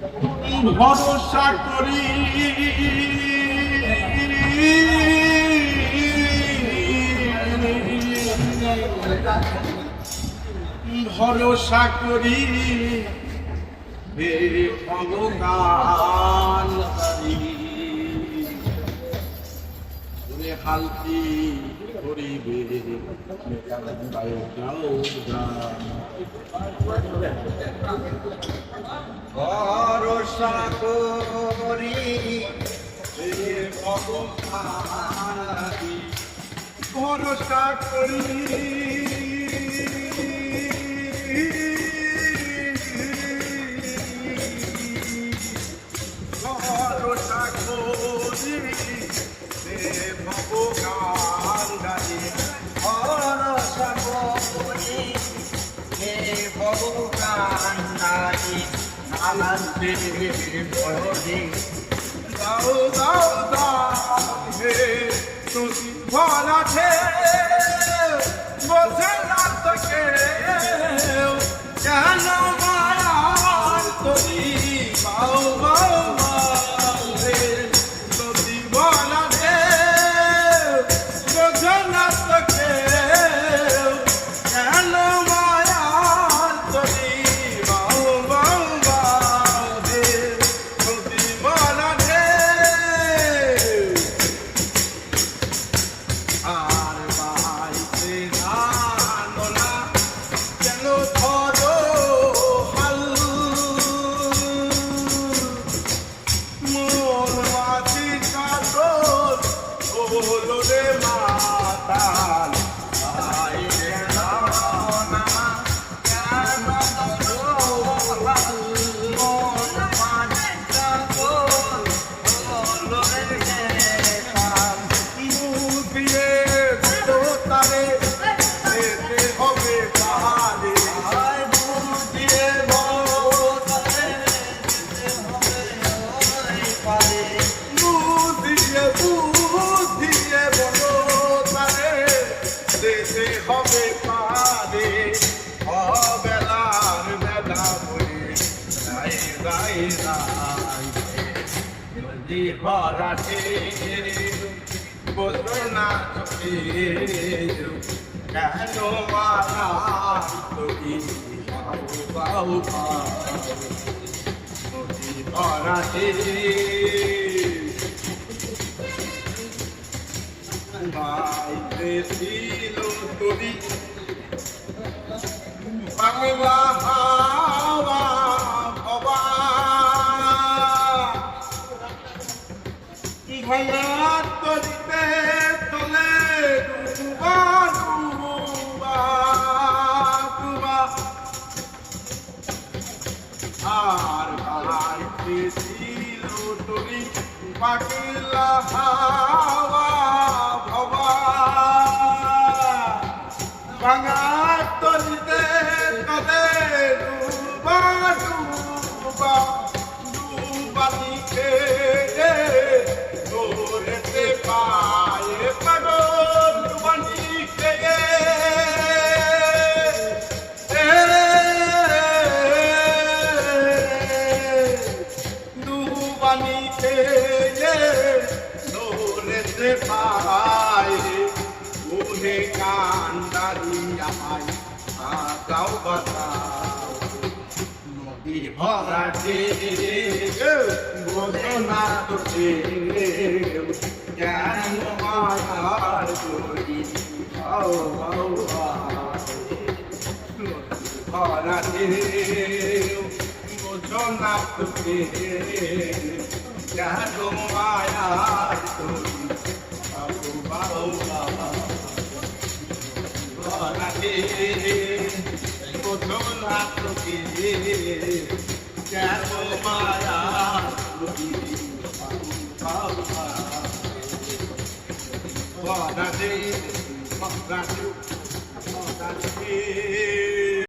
ভরসা করি। ভরসা করি। হে ভগবান হালকি করিবে। ভরসা করি ভরসা করি। নানান ভরে দাও দাও দাও হে তুমি ভরাঠে বোঝে না তো রাই রাই নদী ভরাটে বোঝো না কেন বাউ নদী ভরাটে গাইতে ছিল তুমি বাংলা ভাঙার তরিতে চলে ডুবা ডুবা ডুবা আর গাইতে ছিল তুমি হাওয়া ভবা। ভাঙার তরিতে ডুবা ডুবা ডুবা দৌড়েতে পায়ে উনে কান্দারি আমায় বাঁচাও বাঁচাও নদী ভরাটে বোঝো না তো জ্ঞান মায়ার জড়ি? আও আও ভরাটে বোঝো না তো জ্ঞান মায়ার আও আও আও ভরাটে বোঝো না তো কেউ জ্ঞান মায়ার জড়ি আও